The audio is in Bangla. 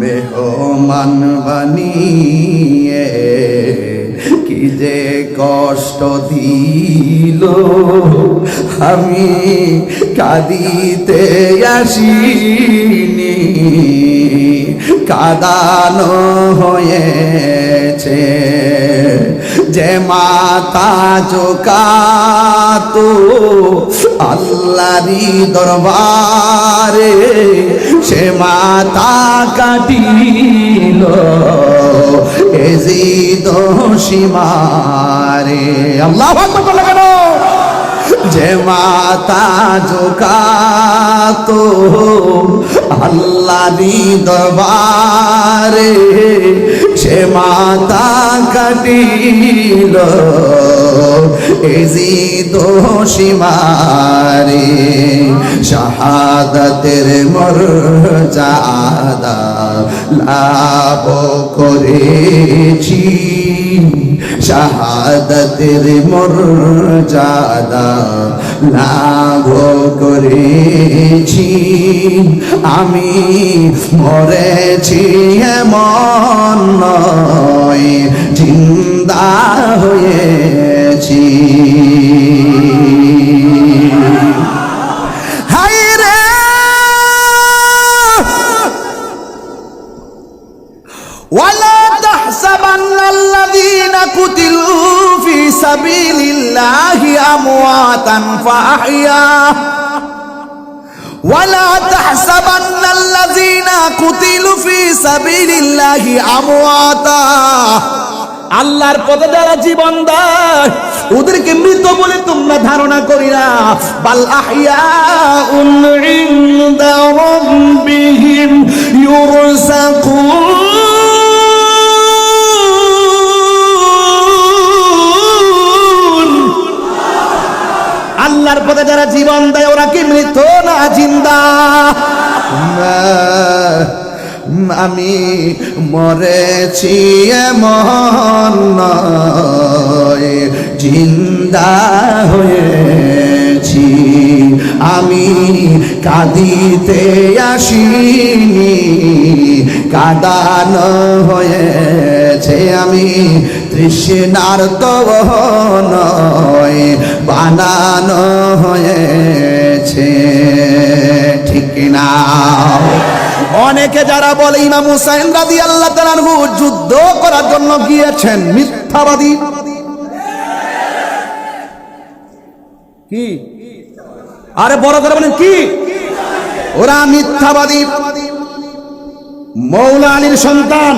মেহমান বানিয়ে কি যে কষ্ট দিল। আমি কাঁদিতে আসিনি কাদানো হয়েছে। যে মাতা জোকাতো আল্লাহরি দরবারে সে মাতা কাটিল। সীমারে। আল্লাহ কেন? যে মাতা জোকাতো আল্লাহরি দরবারে সে মাতা কাটিল। এজিদ সীমারে শাহাদাতের মর্যাদা লাভ করেছি। শাহাদাতের মর্যাদা লাভ করেছি। আমি মরেছি এমন নয় হয়েছি হায় রে ولا تحسبن الذين قتلوا في سبيل الله أمواتا فأحيا ولا تحسبن الذين قتلوا في سبيل الله أمواتا আল্লাহর পথে যারা জীবন দেয়, ওদেরকে মৃত বলে তোমরা ধারণা করি না। বাল আহিয়া আল্লাহর পথে যারা জীবন দেয়, ওরা কি মৃত না জিন্দা? আমি মরেছি এমন জিন্দা হয়েছি। আমি কাঁদিতে আসিনি, কাদানো হয়েছে আমি। তৃষ্ণার নয়, বানানো হয়েছে। ঠিক না। অনেকে যারা বলে ইমাম হুসাইন রাদি আল্লাহ তালানহু যুদ্ধ করার জন্য গিয়েছেন, মিথ্যাবাদী। কি? আরে বড় করে বলেন, কি? ওরা মিথ্যাবাদী। মৌলা আলীর সন্তান।